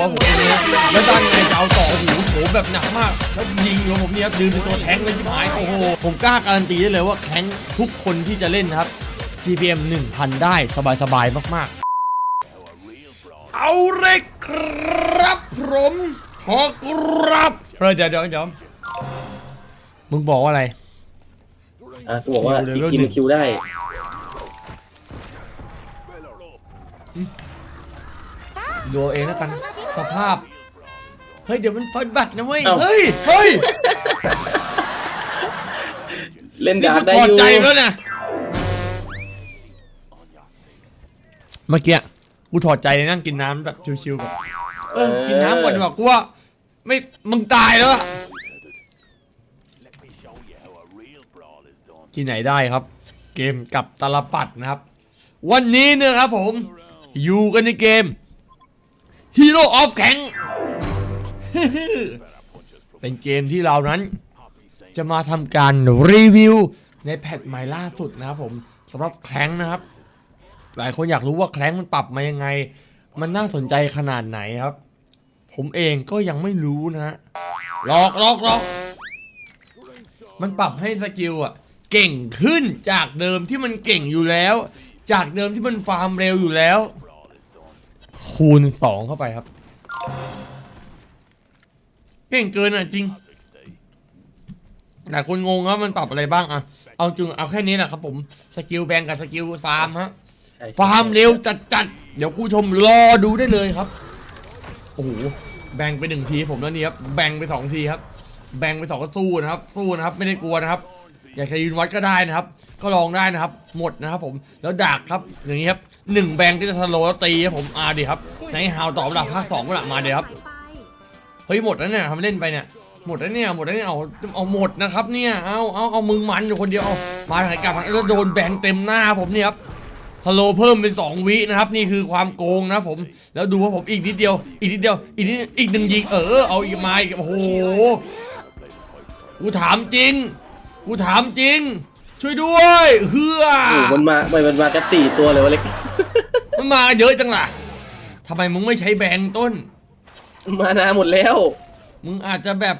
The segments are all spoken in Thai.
ผมแล้วด้านในจะเอาต่อโอ้โหโหมแบบหนักมาก แล้วยิงแล้วผมเนี่ยยืนเป็นตัวแทงค์เลยที่หายโอ้โห ผมกล้าการันตีได้เลยว่าแทงค์ทุกคนที่จะเล่นนะครับ CPM 1000 ได้สบายๆมากๆ เอาเลยครับผมขอกรับเฮ้ยเดี๋ยวเดี๋ยวเดี๋ยวมึงบอกว่าอะไร อะกูบอกว่าคิวอีก level ทีมหนึ่งคิวได้ ดูเอาเองแล้วกัน ส ภาพ เฮ้ย เดี๋ยวมันฟันบัตรนะเว้ย เอ้า เฮ้ย เฮ้ย เล่นนี่ดากูร์กได้ถอดอยู่ใจแล้วนะเมื่อกี้ กูถอดใจเลยนั่งกินน้ำแบบชิวๆแบบเออ กินน้ำก่อนดีกว่ากูว่าไม่ มึงตายแล้วอะที่ไหนได้ครับ เกมกับตลปัดนะครับ วันนี้เนี่ยครับผม อยู่กันในเกม Hero of แข็งเป็นเกมที่เรานั้น จะมาทำการรีวิวในแพทใหม่ล่าสุดนะครับผมสำหรับแคลงนะครับ หลายคนอยากรู้ว่าแคลงมันปรับมายังไง มันน่าสนใจขนาดไหนครับ ผมเองก็ยังไม่รู้นะฮะลอกลอกลอกมันปรับให้สกิลอะเก่งขึ้นจากเดิมที่มันเก่งอยู่แล้ว จากเดิมที่มันฟาร์มเร็วอยู่แล้ว คูณสองเข้าไปครับ เก่งเกินอะจริงหลายคนงงว่ามันปรับอะไรบ้างอะเอาจึงเอาแค่นี้แหละครับผม สกิลแบงกับสกิลฟาร์มฮะใช่ฟาร์มเร็วจัดจัดๆเดี๋ยวกูชมรอดูได้เลยครับ โอ้โห แบ่งไปหนึ่งทีผมแล้วนี่ครับ แบ่งไปสองทีครับ แบ่งไปสองก็สู้นะครับ สู้นะครับ ไม่ได้กลัวนะครับ อยากจะยืนวัดก็ได้นะครับ ก็ลองได้นะครับ หมดนะครับผม แล้วดักครับ อย่างนี้ครับหนึ่งแบงก็จะสโลว์แล้วตีครับผมอาดีครับในฮาวตอบหลักภาคสองก็หลักมาเดี๋ยวครับเฮ้ยหมดแล้วเนี่ยทำเล่นไปเนี่ยหมดแล้วเนี่ยหมดแล้วเนี่ยเอาเอาหมดนะครับเนี่ยเอาเอาเอามึงมันอยู่คนเดียวเอามาถ่ายกลับแล้วโดนแบงเต็มหน้าผมเนี่ยครับสโลเพิ่มเป็นสองวินะครับ นี่คือความโกงนะผม แล้วดูว่าผมอีกนิดเดียว อีกนิดเดียวอีกนิดอีกหนึ่งยิงเออเอาอีกมาอีกโอ้โหกูถามจริง กูถามจริง ช่วยด้วยเฮือโอ้โหมันมามันมันมากันสี่ตัวเลยวะเล็ก มันมาเยอะจังล่ะทำไมมึงไม่ใช้แบงต้น มานาหมดแล้ว มึงอาจจะแบบ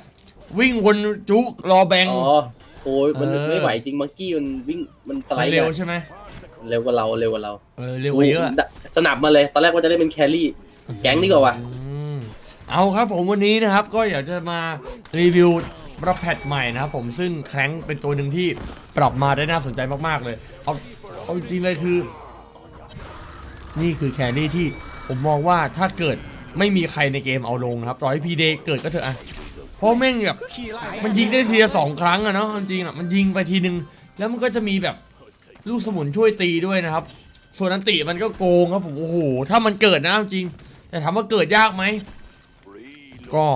วิ่งวนจุกรอแบงอ๋อ โอ้ยมันเออ ไม่ไหวจริงมังกี้มันวิ่งมันสไลมันด์เร็วอะใช่ไหมเร็วกว่าเราเร็วกว่าเราเออเร็วกว่าเยอะโโหสนับมาเลย ตอนแรกว่าจะได้เป็นแครี่ แก๊งดีกว่าว่ะ อืมเอาครับผมวันนี้นะครับก็อยากจะมารีวิว ประแพทใหม่นะครับผมซึ่งแคร้งเป็นตัวหนึ่งที่ปรับมาได้น่าสนใจมากๆเลยเอาเอาจริงเลยคือ นี่คือแครี่ที่ผมมองว่าถ้าเกิดไม่มีใครในเกมเอาลงนะครับต่อให้พีเดเกิดก็เถอะอะเพราะแม่งแบบมันยิงได้ทีละสองครั้งอะเนาะจริงอะมันยิงไปทีนึง แล้วมันก็จะมีแบบลูกสมุนช่วยตีด้วยนะครับ ส่วนอันติมันก็โกงครับผมโอ้โหถ้ามันเกิดนะจริง แต่ถามว่าเกิดยากไหมก็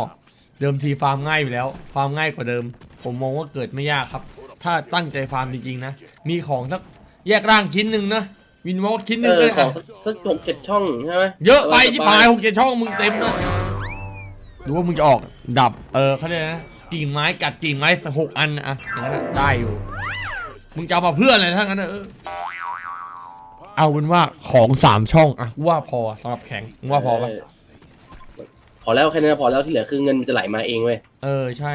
เดิมทีฟาร์มง่ายอยู่แล้ว ฟาร์มง่ายกว่าเดิม ผมมองว่าเกิดไม่ยากครับ ถ้าตั้งใจฟาร์มจริงๆนะ มีของสักแยกร่างชิ้นหนึ่งนะวินวอล์กชิ้นหเอนึ่งอก็ได้ของอะสักหกเจ็ดช่องใช่ไหมเยอะไปสบที่ปลายหกเจ็ดช่องมึงเต็มนะหรือว่ามึงจะออกดับเออเขาเรียกนะกิ่งไม้กัดกิ่งไม้สักหกอันนะอะอย่างนั้นอะได้อยู่ มึงจะเอามาเพื่ออะไรทั้งนั้นอะเออเอาเป็นว่าของสามช่องอะว่าพอสำหรับแข็งมึงว่าพอปะเพอแล้วแค่นั้นพอแล้วที่เหลือคือเงินมันจะไหลมาเองเว้ยเออใช่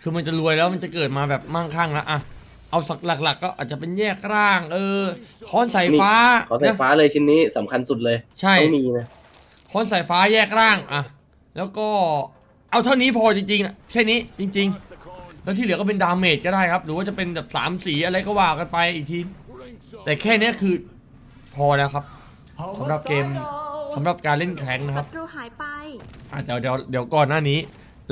คือมันจะรวยแล้วมันจะเกิดมาแบบมั่งคั่งแล้วอะเอาสักหลัก ๆ ก็อาจจะเป็นแยกร่าง เออค้อนสายฟ้าขอสายนะฟ้าเลยชิ้นนี้สำคัญสุดเลยใช่ต้องมีนะค้อนสายฟ้าแยกร่างอะแล้วก็เอาเท่านี้พอจริงๆนะแค่นี้จริง ๆ แล้วที่เหลือก็เป็นดาเมจก็ได้ครับ หรือว่าจะเป็นแบบสามสีอะไรก็ว่ากันไปอีกทีแต่แค่เนี้ยคือพอแล้วครับสำหรับเกม สำหรับการเล่นแข่งนะครับ ศัตรูหายไปอะเดี๋ยวเดี๋ยวเดี๋ยวก่อนหน้านี้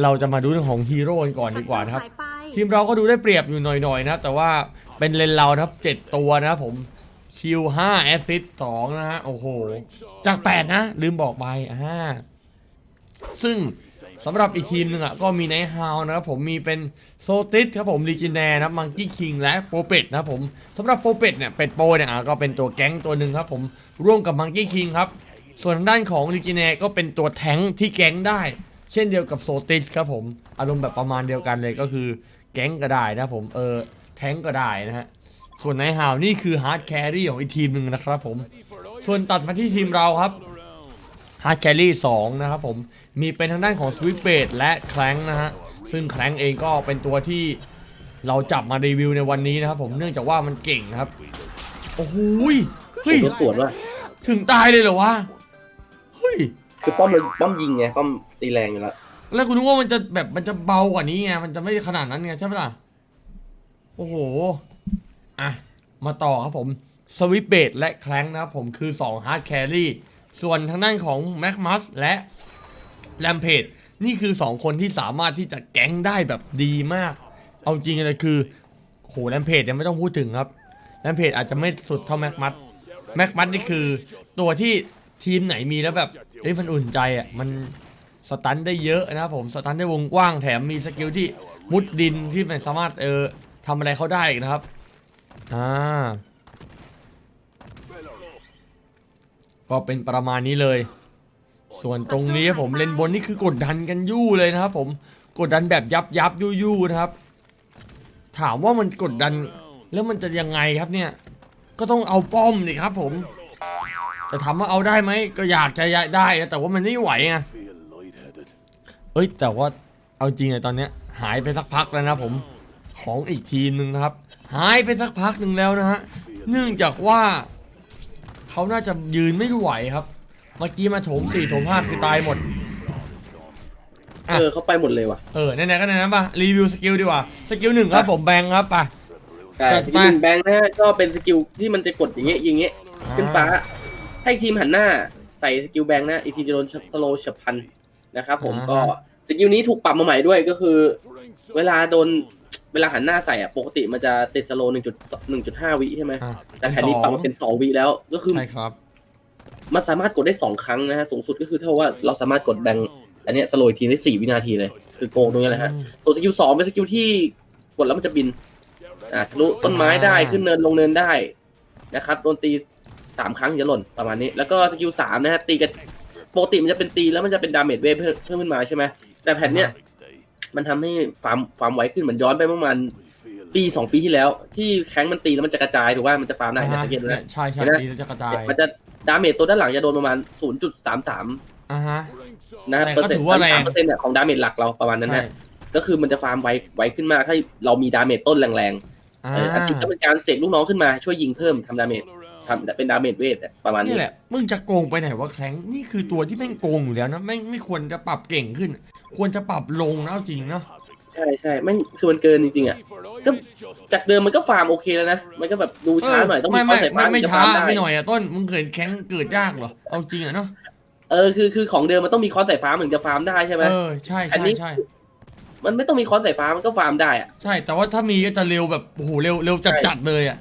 เราจะมาดูเรื่องของฮีโร่กันก่อนดีกว่านะครับ ศัตหายไปทีมเราก็ดูได้เปรียบอยู่หน่อยๆนะครับแต่ว่าเป็นเลนเรานะครับ7ตัวนะครับผมชิล5แอสซิส2นะฮะโอ้โห จาก8นะ ลืมบอกไปอ่าซึ่งสำหรับอีกทีมหนึ่งอะก็มีไนฮาวนะครับผมมีเป็นโซติสครับผมลีจิแนร์นะครับมังกี้คิงและโปเป็ดนะครับผมสำหรับโปเป็ดเนี่ยเป็ดโปเนี่ยอะก็เป็นตัวแก๊งตัวหนึ่งครับผมร่วมกับมังกี้คิงครับ ส่วนทางด้านของลีจิแนร์ก็เป็นตัวแท้งที่แก๊งได้ เช่นเดียวกับโซติสครับผมอารมณ์แบบประมาณเดียวกันเลยก็คือแก๊งก็ได้นะครับผมเออแท้งก็ได้นะฮะส่วนไนฮาวนี่คือฮาร์ดแครี่ของอีกทีมหนึ่งนะครับผม ส่วนตัดมาที่ทีมเราครับฮาร์ดแคลรี่2นะครับผมมีเป็นทางด้านของสวิปเบดและแคลงนะฮะซึ่งแคลงเองก็เป็นตัวที่เราจับมารีวิวในวันนี้นะครับผมเนื่องจากว่ามันเก่งนะครับ โอ้โหยเฮ้ยรถสวนว่าถึงตายเลยเหรอวะเฮ้ ย คือป้อมมันป้อมยิงไงป้อมตีแรงอยู่แล้วแล้วคุณนึกว่ามันจะแบบมันจะเบากว่านี้ไง มันจะไม่ขนาดนั้นไงใช่ไหมล่ะ โอ้โห อะ มาต่อครับผมสวิปเบดและแคลงนะครับผมคือ2 Hard Carry ส่วนทางด้านของ m a c m u s และแ a มเพจนี่คือ 2 คนที่สามารถที่จะแก๊งได้แบบดีมาก เอาจริงเลยคือโหแ a มเพจยังไม่ต้องพูดถึงครับแ a มเพจอาจจะไม่สุดเท่า m a c m u s m a c m u s นี่คือตัวที่ ทีมไหนมีแล้วแบบเอ้ยมันอุ่นใจอะมันสตันได้เยอะนะครับผมสตันได้วงกว้างแถมมีสกิลที่มุดดินที่มันสามารถเออทำอะไรเขาได้นะครับอ่าก็เป็นประมาณนี้เลย ส่วนตรงนี้ผมเล่นบนนี่คือกดดันกันยู่เลยนะครับผมกดดันแบบยับยับยู่ยู่นะครับ ถามว่ามันกดดันแล้วมันจะยังไงครับเนี่ย ก็ต้องเอาป้อมนี่ครับผม จะถามว่าเอาได้ไหมก็อยากจะได้นะแต่ว่ามันไม่ไหวไง feel lightheaded. เอ้ยแต่ว่าเอาจริงเลยตอนเนี้ยหายไปสักพักแล้วนะผมของอีกทีมหนึ่งนะครับ หายไปสักพักหนึ่งแล้วนะฮะเนื่องจากว่าเขาน่าจะยืนไม่ไหวครับ เมื่อกี้มาโถมสี่โถมห้าคือตายหมดอะเออเขาไปหมดเลยว่ะเออไหนๆก็ไหนๆป่ะรีวิวสกิลดีกว่าสกิลหนึ่งครับผมแบงค์ครับไปแต่จัดสไปกิลหนึ่งแบงค์นะฮะก็เป็นสกิลที่มันจะกดอย่างเงี้ยอย่างเงี้ยขึ้นฟ้า ให้ทีมหันหน้าใส่สกิลแบงค์นะอีกทีจะโดนสโลฉับพลันนะครับผมก็สกิลนี้ถูกปรับมาใหม่ด้วยก็คือ เวลาโดนเวลาหันหน้าใส่อะปกติมันจะติดสโลหนึ่งจุดหนึ่งจุดห้าวิใช่ไหมอะแต่แผ่นนี้ปรับมาเป็นสองวิแล้วก็คือ ใช่ครับ มันสามารถกดได้สองครั้งนะฮะสูงสุดก็คือเท่าว่าเราสามารถกดแบงค์อันเนี้ยสโลอีกทีได้สี่วินาทีเลย คือโกงตรงนี้แหละฮะอืมส่วนสกิลสองเป็นสกิลที่กดแล้วมันจะบิน อ่าทะลุต้นไม้ได้อ่าขึ้นเนินลงเนินได้นะครับโดนตี สามครั้งจะหล่นประมาณนี้ แล้วก็สกิลสามนะฮะตีกันปกติมันจะเป็นตีแล้วมันจะเป็นดาเมจเวฟเพิ่มเพิ่มขึ้นมาใช่ไหมแต่แผ่นเนี้ย Next day, มันทำให้ฟาร์มฟาร์มไวขึ้นเหมือนย้อนไปประมาณ we feel ปีสองปีที่แล้ว ที่แข้งมันตีแล้วมันจะกระจายถูกว่ามันจะฟาร์มได้อ่านะฮะสังเกตดูนะใช่ใช่เห็นไหมดีแล้วจะกระจายมันจะดาเมจตัวด้านหลังจะโดนประมาณ0.33อ่าฮะนะแต่เปอก็ร์เซ็นถืต์อว่าแรงสามเปอร์เซ็นต์เนี่ยของดาเมจหลักเราประมาณนั้นใช่นะก็คือมันจะฟาร์มไวไวขึ้นมากถ้าเรามีดาเมจต้นแรงอ่าๆเอออันนี้ก็เป็นการเสกลูกน้องขึ้นมาช่วยยิงเพิ่มทำดาเมจ ทำเป็นดาเมจเวทอะประมาณนี่นี้แหละ มึงจะโกงไปไหนวะแคลงนี่คือตัวที่แม่งโกงอยู่แล้วนะไม่งไม่ควรจะปรับเก่งขึ้น ควรจะปรับลงนะเอาจริงเนาะใช่ใช่ไม่คือมันเกินจริงๆอะก็จากเดิมมันก็ฟาร์มโอเคแล้วนะมันก็แบบดูช้าหน่อยต้องมีไม่ข้อไม่ใส่ไม่ฟ้าไม่ถึงจะช้าฟร์ได้ไม่หน่อยอะต้นมึงเคยแข้งเกิดยากเหรอเอาจริงอะเนาะเออคือคือของเดิมมันต้องมีคอนสายฟ้าถึงจะฟาร์มได้ใช่ไหมเออใช่อันใช่นี้ใช่มันไม่ต้องมีคอนสายฟ้ามันก็ฟาร์มได้อะใช่แต่ว่าถ้ามีก็จะเร็วแบบโอ้โหเร็วเร็วจัดจัดๆเลยอะ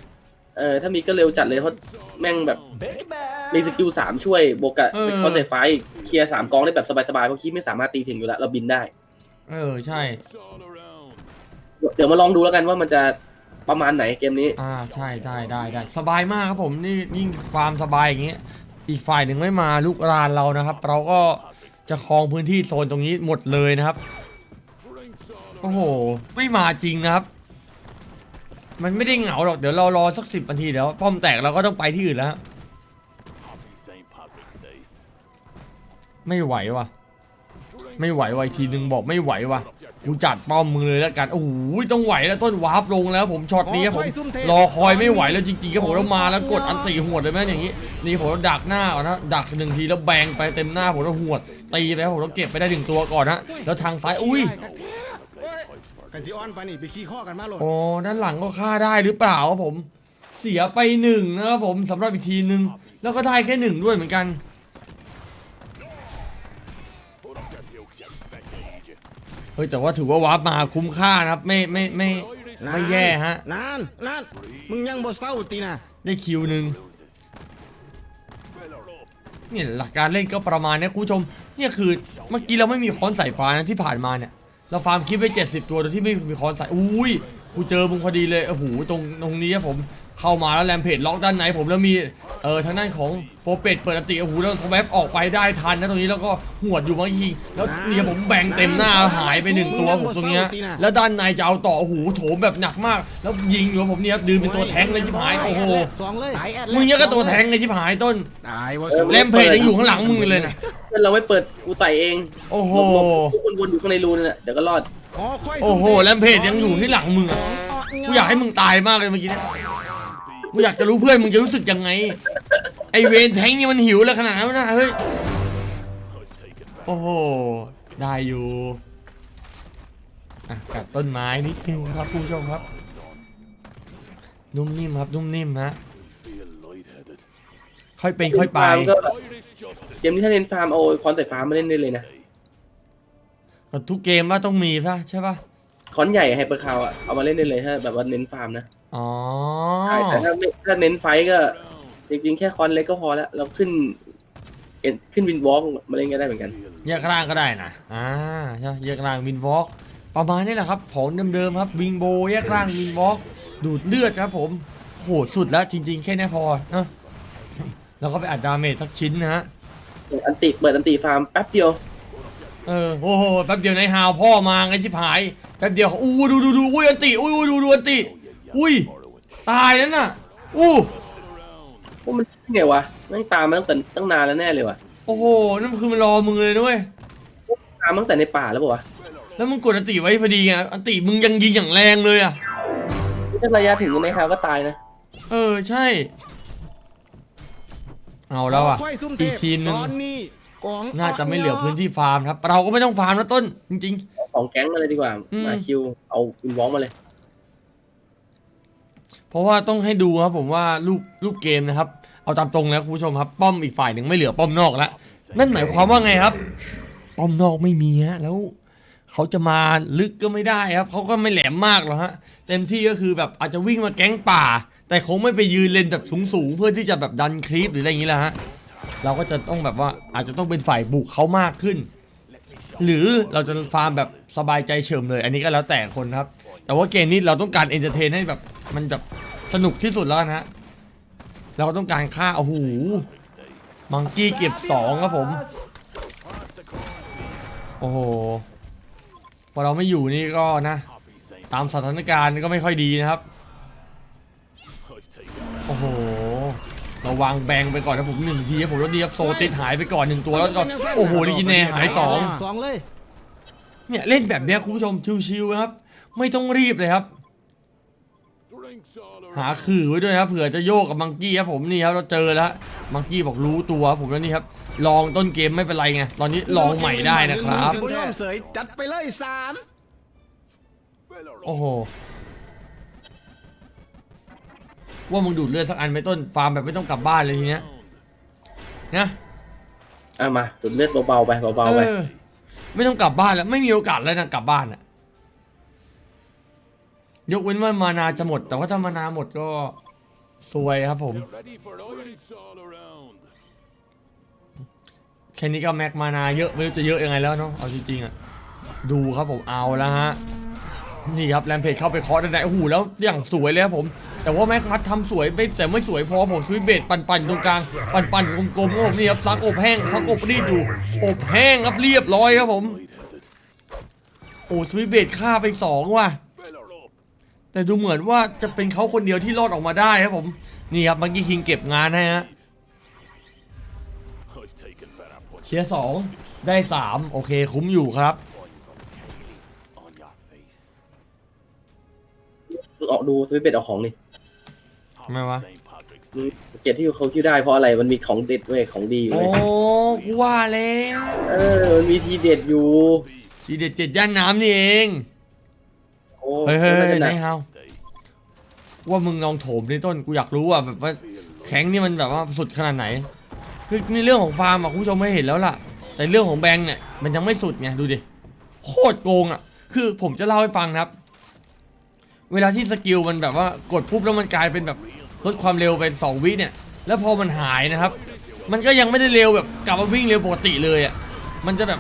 เออถ้ามีก็เร็วจัดเลยเพราะแม่งแบบมีสกิลสามช่วยบวกกับคอนสายฟ้าอีกเคลียร์สามกองได้แบบสบายๆเพราะคีไม่สามารถตีถึงอยู่แล้วเราบินได้ เออใช่ เดี๋ยวมาลองดูแล้วกันว่ามันจะประมาณไหนเกมนี้ อ่าใช่ได้ได้ได้สบายมากครับผมนี่ยิ่งฟาร์มสบายอย่างเงี้ยอีกฝ่ายหนึ่งไม่มาลุกรานเรานะครับ เราก็จะครองพื้นที่โซนตรงนี้หมดเลยนะครับโอ้โหไม่มาจริงนะครับ มันไม่ได้เหงาหรอก เดี๋ยวเรารอสักสิบนาทีเดี๋ยวป้อมแตกเราก็ต้องไปที่อื่นแล้ว Happy St. Patrick's Day. ไม่ไหวว่ะ ไม่ไหวว่ะอีกทีหนึ่งบอกไม่ไหวว่ะ กูจัดป้อมมือเลยแล้วกัน โอ้โหต้องไหวแล้วต้นวาร์ปลงแล้ว ผมช็อตนี้ครับผม รอคอยไม่ไหวแล้วจริงๆครับผมแล้วมาแล้วกดอันตีหวดเลยแม่อย่างนี้ นี่ผมดักหน้าก่อนนะ ดักหนึ่งทีแล้วแบงไปเต็มหน้าผมแล้วหวดตีไปครับผมแล้วเก็บไปได้หนึ่งตัวก่อนนะ แล้วทางซ้าย อุ้ย กันสิออนปานนี่ไปขี้ข้อกันมาโหลดโอ้ด้านหลังก็ฆ่าได้หรือเปล่าครับผม เสียไปหนึ่งนะครับผมสำหรับอีกทีหนึ่งแล้วก็ได้แค่หนึ่งด้วยเหมือนกัน เฮ้ยแต่ว่าถือว่าวาร์ปมาคุ้มค่านะครับ ไม่ไม่ไม่ไม่แย่ฮะ นานนานมึงยังบ่เศร้าตีนะได้คิวหนึ่งเนี่ยหลักการเล่นก็ประมาณเนี้ยคุณผู้ชมเนี่ยคือเมื่อกี้เราไม่มีค้อนสายฟ้านะที่ผ่านมาเนี่ย เราฟาร์มคลิปไป70 ตัวโดยที่ไม่มีคอนสายอุ้ยกูเจอมึงพอดีเลยโอ้โหตรงตรงนี้ครับผม เข้ามาแล้วแรมเพจล็อกด้านในผมแล้วมีเออทางด้านของโฟเป็ดเปิดอันติโอ้โหแล้วสแวปออกไปได้ทันนะตรงนี้แล้วก็หวดอยู่เมื่อกี้แล้วเนี่ยผมแบ่งเต็มหน้าหายไปหนึ่งตัวผมตรงเนี้ยแล้วด้านในจะเอาต่อโอ้โหโถมแบบหนักมาก แล้วยิงอยู่ผมเนี่ยครับดืนเป็นตัวแทงค์เลยชิบหายโอ้โหสองเลยมึงเนี่ยก็ตัวแทงเลยชิบหายต้นตายว่าเออเลมเพจยังอยู่ข้างหลังมึงเลยนะพื่อนเราไม่เปิดกูไต่เองโอ้โหหลบๆทุกคนวนอยู่ข้างในรูนั่นแหละเดี๋ยวก็รอดอ๋อค่อยโอ้โหแลมเพจยังอยู่ที่หลังมึงอะกูอยากให้มึงตายมากเลยเมื่อกี้เนี่ย กูอยากจะรู้เพื่อนมึงจะรู้สึกยังไง ไอเวนแทงนี่มันหิวแล้วขนาดนั้นนะเฮ้ย โอ้โห ได้อยู่อะกัดต้นไม้นิดนึงครับผู้ชมครับ นุ่มนิ่มครับ นุ่มนิ่มฮะ Feel lightheaded. ค่อยเป็นค่อยไป ฟาร์มก็ Irish justice. เกมนี้ถ้าเน้นฟาร์มเอาคอนใส่ฟาร์มมาเล่นได้เลยนะ ทุกเกมว่าต้องมีป่ะใช่ป่ะ คอนใหญ่ไฮเปอร์คาวอะเอามาเล่นได้เลยถ้าแบบว่าเน้นฟาร์มนะอ๋อใช่แต่ถ้าไม่ถ้าเน้นไฟท์ก็ จริงๆ แค่คอนเล็กก็พอแล้ว เราขึ้นเอ็นขึ้นวินวอล์กมาเล่นก็ได้เหมือนกันแยกร่างก็ได้นะอ่าใช่แยกร่างวินวอล์กประมาณนี้แหละครับ ของเดิมๆครับวิงโบแยกร่างวินวอล์กดูดเลือดครับผมโหดสุดแล้วจริง ๆ แค่นี้พอเนอะแล้วก็ไปอัดดาเมจสักชิ้นนะฮะอันติเปิดอันติฟาร์มแป๊บเดียว เออโอ้โหแป๊บเดียวในฮาวพ่อมาไงชิบหายแป๊บเดียวอู้ดูดูดูอุ้ยอันติอุ้ยอุ้ยดูดูอันติอุ้ยตายแล้วน่ะอู้พวกมันไงวะแม่งตามมาตั้งแต่ตั้งนานแล้วแน่เลยวะโอ้โหนั่นคือมันรอมึงเลยด้วยตามมาตั้งแต่ในป่าแล้วปะวะแล้วมึงกดอันติไว้พอดีไงอันติมึงยังยิงอย่างแรงเลยอะถ้าระยะถึงในคราวก็ตายนะเออใช่ เอาแล้วอะค่อยซุ่มเทอีกพทีมหนึ่งตอนนี้ กองน่าจะไม่เหลือพื้นที่ฟาร์มครับ เราก็ไม่ต้องฟาร์มแล้วต้น จริงของแก๊งมาเลยดีกว่า อืม มาคิว เอาวินวอล์กมาเลย ๆ เพราะว่าต้องให้ดูครับผมว่ารูปรูปเกมนะครับ เอาตามตรงแล้วคุณผู้ชมครับ ป้อมอีกฝ่ายหนึ่งไม่เหลือป้อมนอกแล้ว นั่นหมายความว่าไงครับ ป้อมนอกไม่มีฮะ แล้วเขาจะมาลึกก็ไม่ได้ครับ เขาก็ไม่แหลมมากหรอกฮะ เต็มที่ก็คือแบบอาจจะวิ่งมาแก๊งป่า แต่คงไม่ไปยืนเลนแบบสูงๆเพื่อที่จะแบบดันคลิปหรืออะไรอย่างนี้แหละฮะ เราก็จะต้องแบบว่าอาจจะต้องเป็นฝ่ายบุกเขามากขึ้น หรือเราจะฟาร์มแบบสบายใจเฉิมเลย อันนี้ก็แล้วแต่คนครับ แต่ว่าเกมนี้เราต้องการเอนเตอร์เทนให้แบบมันแบบสนุกที่สุดแล้วกันฮะเราก็ต้องการค่าโอ้โหมังกี้เก็บสองครับผม โอ้โหพอเราไม่อยู่นี่ก็นะ ตามสถานการณ์ก็ไม่ค่อยดีนะครับ โอ้โห ราวางแบงไปก่อนนะผมหนึ่งทีครับผมแล้วดีครับโซติดหายไปก่อนหนึ่งตัวแล้วก็โอ้โหดิจิเน่หายสองสองเลยเนี่ยเล่นแบบเนี้ยคุณผู้ชมชิวๆนะครับ ไม่ต้องรีบเลยครับ Drinks all หา around. ขื่อไว้ด้วยครับเผื่อจะโยกกับมังกี้ครับผมนี่ครับเราเจอแล้วมังกี้บอกรู้ตัวครับผมแล้วนี่ครับลองต้นเกมไม่เป็นไรไงตอนนี้ลองใหม่ได้นะครับมือร่วมเสยจัดไปเลยสาม Fella โอ้โห ว่ามึงดูดเลือดสักอันไหม่ต้นฟาร์มแบบไม่ต้องกลับบ้านเลยทีเนี้ยนะอะมาจุดเลือดเบาๆไปเบาๆไปเออไม่ต้องกลับบ้านแล้วไม่มีโอกาสแล้วนะกลับบ้านอะยกเว้นว่ามานาจะหมด แต่ว่าถ้ามานาหมดก็ซวยครับผม ready for Drinks all around. แค่นี้ก็แม็กมานาเยอะไม่รู้จะเยอะยังไงแล้วเนาะเอาจริงๆอะดูครับผมเอาแล้วฮะ นี่ครับแรมเพจเข้าไปเคาะด้านในโอ้โหแล้วอย่างสวยเลยครับผม แต่ว่าแม็กมัดทำสวยไม่แต่ไม่สวยพอผมสวิตช์เบดปั่นๆตรงกลางปั่นๆกลมๆครับผมนี่ครับซักอบแห้งซักอบรีดอยู่อบแห้งครับเรียบร้อยครับผม โอ้สวิเบดฆ่าไปสองว่ะ แต่ดูเหมือนว่าจะเป็นเขาคนเดียวที่รอดออกมาได้ครับผม นี่ครับมังกี้คิงเก็บงานให้ฮะเชียร์สองได้สามโอเคคุ้มอยู่ครับ ออกดูสวิตเบ็ดเอาของนี่ไม่วะ St. Patrick's อื Day. มเกียรติที่เขาคิดได้เพราะอะไรมันมีของเด็ดเว้ยของดีอยู่โอ้เว้ยกูว่าแล้วเออมันมีทีเด็ดอยู่ทีเด็ดเจ็ดย่านน้ำนี่เอง โอ้เฮ้ยเฮ้ยไม่เฮ้ยเป็นไหไรนฮาว Day. ว่ามึงลองโถมในต้นกูอยากรู้อะแบบว่าแข็งนี่มันแบบว่าสุดขนาดไหน คือในเรื่องของฟาร์มอะคุณผู้ชมไม่เห็นแล้วล่ะ แต่เรื่องของแบงค์เนี่ยมันยังไม่สุดไงดูดิโคตรโกงอะ คือผมจะเล่าให้ฟังนะครับ เวลาที่สกิลมันแบบว่ากดปุ๊บแล้วมันกลายเป็นแบบลดความเร็วไปสองวิเนี่ย แล้วพอมันหายนะครับ มันก็ยังไม่ได้เร็วแบบกลับมาวิ่งเร็วปกติเลยอะ มันจะแบบ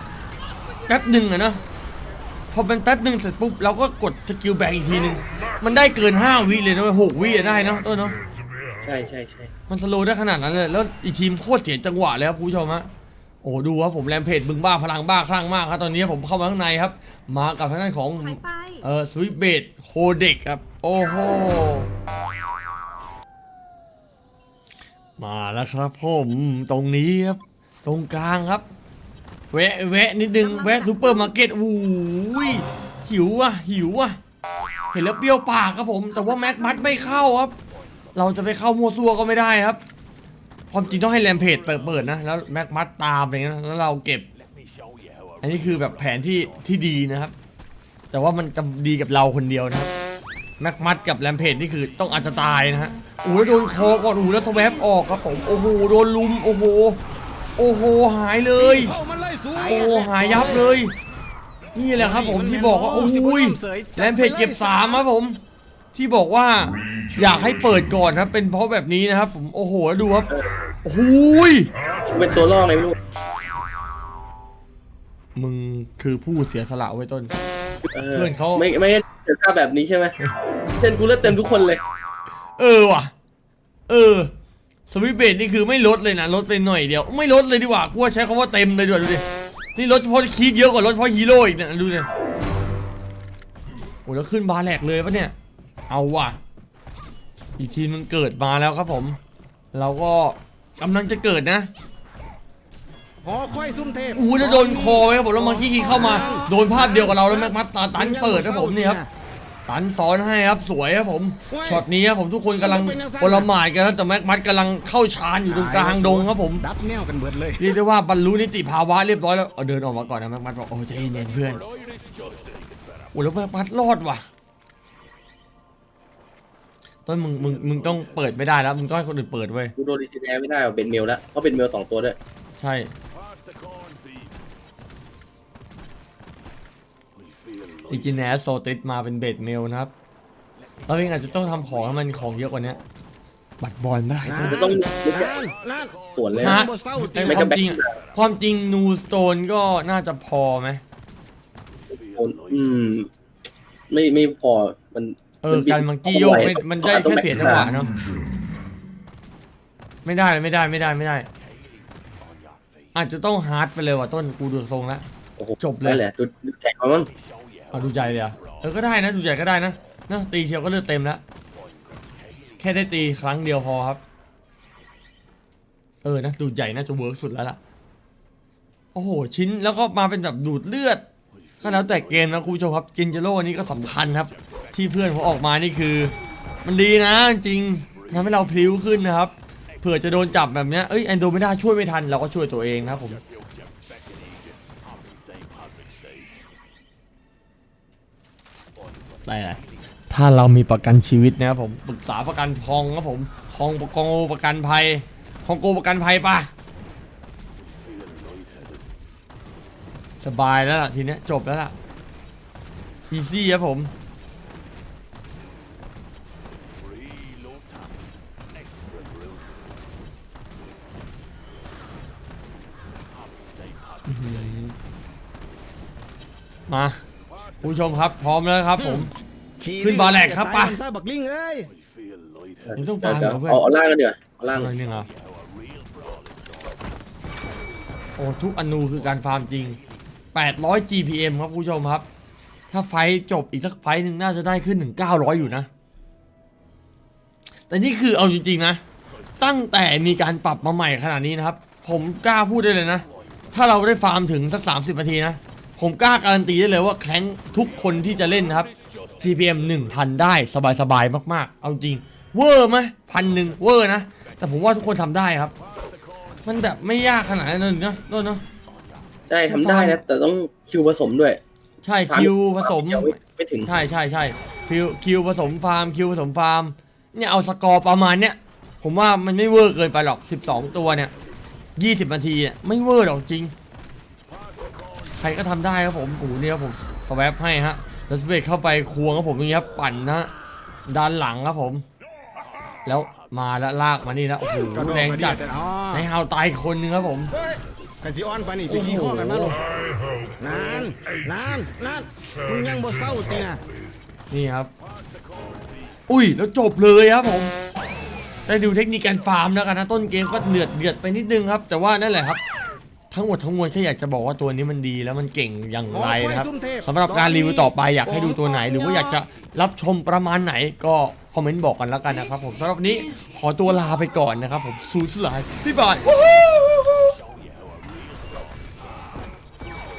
แป๊บหนึ่งอะเนาะ พอเป็นแป๊บหนึ่งเสร็จปุ๊บเราก็กดสกิลแบงอีกทีหนึ่งมันได้เกิน 5 วิเลยนะเว้ยหกวิอะได้เนาะต้นเนาะ ใช่ใช่ใช่มันสโลว์ได้ขนาดนั้นเลย แล้วอีกทีมโคตรเสียจังหวะเลยครับคุณผู้ชมฮะ โอ้ดูครับผมแรมเพจบึงบ้าพลังบ้าคลั่งมากครับตอนนี้ผมเข้ามาข้างในครับ มากับทางด้านของถอยไป เออสวิตเบด โคเด็กครับ โอ้โห มาแล้วครับผมตรงนี้ครับ ตรงกลางครับ แวะแวะนิดนึง แวะซูเปอร์มาร์เก็ตโอ้ยหิวอะ หิวอะ เห็นแล้วเปรี้ยวปากครับผม แต่ว่าแม็กมัดไม่เข้าครับ เราจะไปเข้ามัวซัวก็ไม่ได้ครับความจริงต้องให้แรมเพจเปิดนะ แล้วแม็กมัดตามอย่างนั้แล้วเราเก็บ อันนี้คือแบบแผนที่ที่ดีนะครับ แต่ว่ามันจะดีกับเราคนเดียวนะครับแม็กมัดกับแรมเพจนี่คือต้องอาจจะตายนะฮะโอ้โหแล้วโดนคอก่อนโอ้โหแล้วสแวปออกครับผมโอ้โหโดนลุมโอ้โหโอ้โหหายเลยเข้ามันไล่สู้โอ้โหหายยับเลย นี่แหละครับผมที่บอกว่าโอ้ยแรมเพจเก็บสามครับผม ที่บอกว่าอยากให้เปิดก่อนครับ เป็นเพราะแบบนี้นะครับ ผมโอ้โหแล้วดูครับโอ้โหยเป็นตัวล่อไงไม่รู้มึงคือผู้เสียสละไว้ยต้น เออเพื่อนเขา ไม่ไม่งั้นเจอท่าแบบนี้ใช่ไหมเส้นกูเลือดเต็มทุกคนเลย เออว่ะ เออสวิตช์เบรดนี่คือไม่ลดเลยนะลดไปหน่อยเดียว ไม่ลดเลยดีกว่ากูว่าใช้คำว่าเต็มเลยดีกว่าดูดินี่ลดเฉพาะคีบเยอะกว่าลดเฉพาะฮีโร่อีกเนะดูดิโอ้แล้วขึ้นบาร์แหลกเลยปะเนี่ย เอาว่ะ อีกทีมมันเกิดมาแล้วครับผม เราก็กำลังจะเกิดนะ หอคอยซุ่มเทพอู้แล้วโดนคอไว้ครับผมแล้วมังคีคีเข้ามาโดนภาพเดียวกับเราแล้วแม็กมัตตาตันเปิดครับผมนี่ครับตันซ้อนให้ครับสวยครับผมช็อตนี้ครับผมทุกคนกำลังโอลหมายกันนะแต่แม็กมัดกำลังเข้าชานอยู่ตรงกลางดงครับผมดับแนวกันเบิดเลยเรียกได้ว่าบรรลุนิติภาวะเรียบร้อยแล้วเอาเดินออกมาก่อนนะแม็กมัดบอกโอ้ใจเย็นๆเพื่อน Irish justice. โอ้แล้วแม็กมัดรอดว่ะต้นมึงมึงมึงต้องเปิดไม่ได้แล้วมึงต้องให้คนอื่นเปิดเว้ยกูโดนดิจิแนไม่ได้ว่ะเป็นเมลแล้วเพราะเป็นเมลสองตัวด้วยใช่ อี like จินแนสโซติสมาเป็นเบดเมลนะครับเราเองอาจจะต้องทำของให้มันของเยอะกว่านี้บัตรบอลได้นั่นจะต้องนั่นนั่นสวนเลย ฮะบ่เศร้าแต่ตีไม่คก็วามแบ็คจริงความจริงนูสโตนก็น่าจะพอไหม feel อืม ไม่ไม่พอมันเออการมังกี้โยกไม่มันได้แค่เสียจังหวะเนาะไม่ได้เลยไม่ได้ไม่ได้ไม่ได้ on your face. อาจจะต้องฮาร์ดไปเลยว่ะต้นกูดูทรงแล้วโอ้โหจบเลยนั่นแหละดูดูแข่งเขามั้ง Show you เอาดูใจเลยอะเออก็ได้นะดูใจก็ได้นะนะตีเทียวก็เลือดเต็มแล้วแค่ได้ตีครั้งเดียวพอครับ เออนะดูใหญ่น่าจะเวิร์กสุดแล้วล่ะ โอ้โห ชิ้นแล้วก็มาเป็นแบบดูดเลือดก็แล้วแต่เกมนะคุณผู้ชมครับจินเจโร่นี่ก็สำคัญครับ ที่เพื่อนผมออกมานี่คือ มันดีนะจริงทำให้เราพลิ้วขึ้นนะครับเผื่อจะโดนจับแบบเนี้ยเอ้ยแอนโดไม่ได้ช่วยไม่ทันเราก็ช่วยตัวเองนะครับผม แต่ถ้าเรามีประกันชีวิตนะครับผมปรึกษาประกันทองครับผมทองกองโอประกันภัยทองโกประกันภัยปะ Feel lightheaded. สบายแล้วล่ะทีเนี้ยจบแล้วล่ะอีซี่ครับผม Reload times. Extra bruises. On the same hundred stage. มา คุณผู้ชมครับพร้อมแล้วครับ ผม ขึ้นบาแหลกครับป่ะตายมันซะบักลิงเอ้ย We feel lightheaded. ยังต้องฟังเหรอเพื่อนเอาเอาล่างกันเดี๋ยวเอาล่างอะไรหนึ่งเหรอ How a real brawl is done. โอ้ทุกอนูคือการฟาร์มจริง 800 GPM ครับคุณผู้ชมครับ ถ้าไฟท์จบอีกสักไฟท์หนึ่งน่าจะได้ขึ้นถึง 900 อยู่นะ แต่นี่คือเอาจริงๆนะ ตั้งแต่มีการปรับมาใหม่ขนาดนี้นะครับ ผมกล้าพูดได้เลยนะ ถ้าเราได้ฟาร์มถึงสัก 30นาทีนะ ผมกล้าการันตีได้เลยว่าแคลงทุกคนที่จะเล่นนะครับ CPM 1,000 ได้สบายๆมาก ๆ เอาจริง เวอร์ไหมพันหนึ่งเวอร์นะ แต่ผมว่าทุกคนทำได้ครับ มันแบบไม่ยากขนาดนั้นเลยนะโน่นเนาะใช่ทำได้นะ แต่ต้องคิวผสมด้วย ใช่คิวผสมเดี๋ยวไม่ไม่ถึงใช่ใช่ใช่คิวคิวผสมฟาร์มคิวผสมฟาร์มเนี่ยเอาสกอร์ประมาณเนี้ยผมว่ามันไม่เวอร์เกินไปหรอก 12 ตัวเนี่ย 20นาทีเนี่ยไม่เวอร์หรอกจริง ใครก็ทำได้ครับผมโอ้โหเนี่ยครับผมสวปให้ฮะแล้วสเปกเข้าไปควงครับผมตรงนี้ครับปั่นนะฮะด้านหลังครับผม แล้วมาแล้วลากมานี่นะโอ้โหกระโดดแรงจัดกระเดียแต่อ๋อในฮาวตายอีกคนนึงครับผมกันสิออนปานนี่ไปขี้ข้อกันมาโลดนั่นนั่นนั่นมึงยังบ่เศร้าตีนะนี่ครับ อุ้ยแล้วจบเลยครับผมได้ดูเทคนิคการฟาร์มแล้วกันนะต้นเกมก็เดือดเดือดไปนิดนึงครับ แต่ว่านั่นแหละครับ ทั้งหมดทั้งมวลแค่อยากจะบอกว่าตัวนี้มันดีแล้วมันเก่งอย่างไรนะครับสำหรับการรีวิวต่อไปอยากให้ดูตัวไหน หรือว่าอยากจะรับชมประมาณไหนก็คอมเมนต์บอกกันแล้วกันนะครับผมสำหรับวันนี้ขอตัวลาไปก่อนนะครับผมสูสลายพี่บาย